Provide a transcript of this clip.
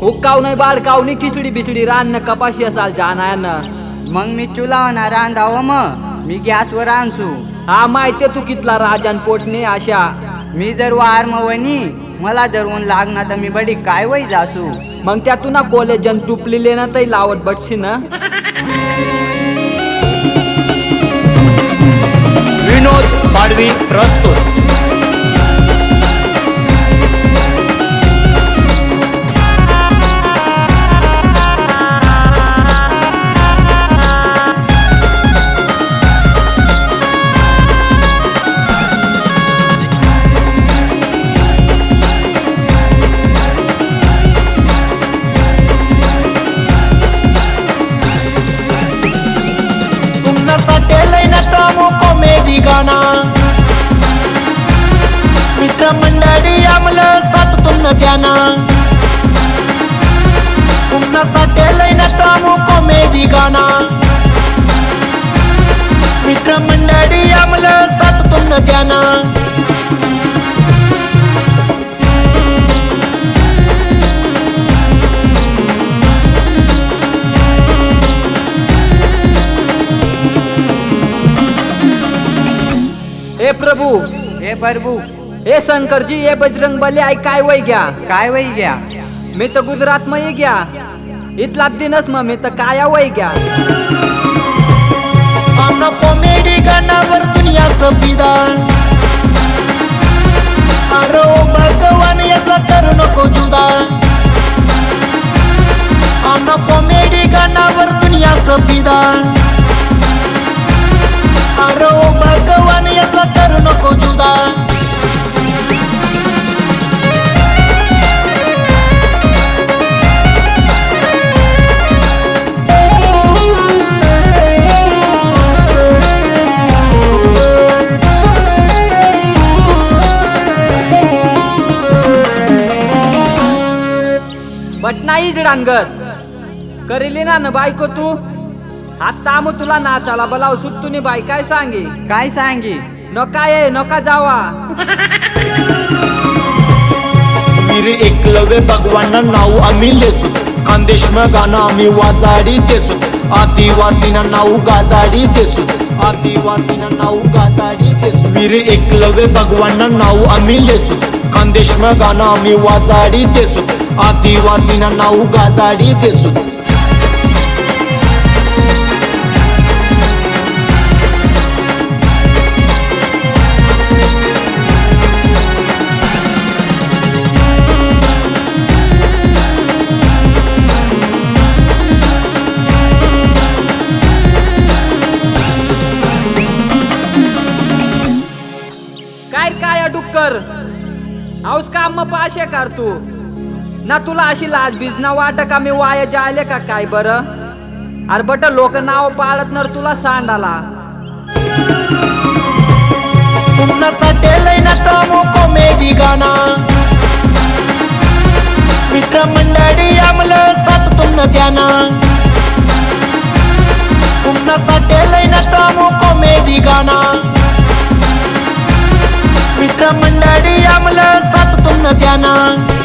हुक्काव नाही बाडकाव नाही खिचडी बिचडी रान कपाशी असाल जाणार मग मी चुलावणार रांधावं मग मी गॅसवर आणसू. हा माहितीये तू कितला राजान पोटणे अशा मी जर वार मवनी मला जर ऊन लागणार तर मी बडी काय वय जासू? मग त्यातून ना कॉलेज जन तुपलेले ना तरी लावत बटशी ना विनोद पाडवी प्रस्तुत. साथ तुमनं द्याना तुमच्यासाठी लैनता कॉमेडी गाणा. मित्रमंडळी आमलं साथ तुमनं द्याना ए प्रभू हे प्रभू. ए शंकरजी ए बजरंग बली आई काय वय घ्या? काय वय घ्या? मी तर गुजरात मध्ये घ्या. इथला दिनच मग मी तर काय वय घ्या. आमनं कॉमेडी गाण्यावर दुनिया संविधान. अरे ओ भगवान याचा करू नको जुदा आमनं कॉमेडी गाण्यावर दुनिया संविधान. नाही डांगत करेली ना न बायको तू? आता मग तुला नाचाला बोलाव सुट्टूनी बाई काय सांगे? काय सांगी? नका ये नका जावा. वीर एकलव्य भगवान नाव आम्ही लेसू खानदेश गाणं आम्ही वाजाडी देसू आदिवासीना नाव गाजाडी देसू आदिवासीना नाव गाजाडी देसू? वीर एकलव्य भगवान नाव आम्ही लेसू. खानदेश गाणं आम्ही वाजाडी देसू. आदिवासीना नाव गाजाडी देसू. हाऊस काम मग पाशे कर तू. ना तुला अशी लाज बीज ना वाट का मी वाया जायले का काय बरं? अरे बट लोक नाव पाळत नर तुला सांडाला. तुमच्यासाठी लैनता कॉमेडी गाणा. गाना Diana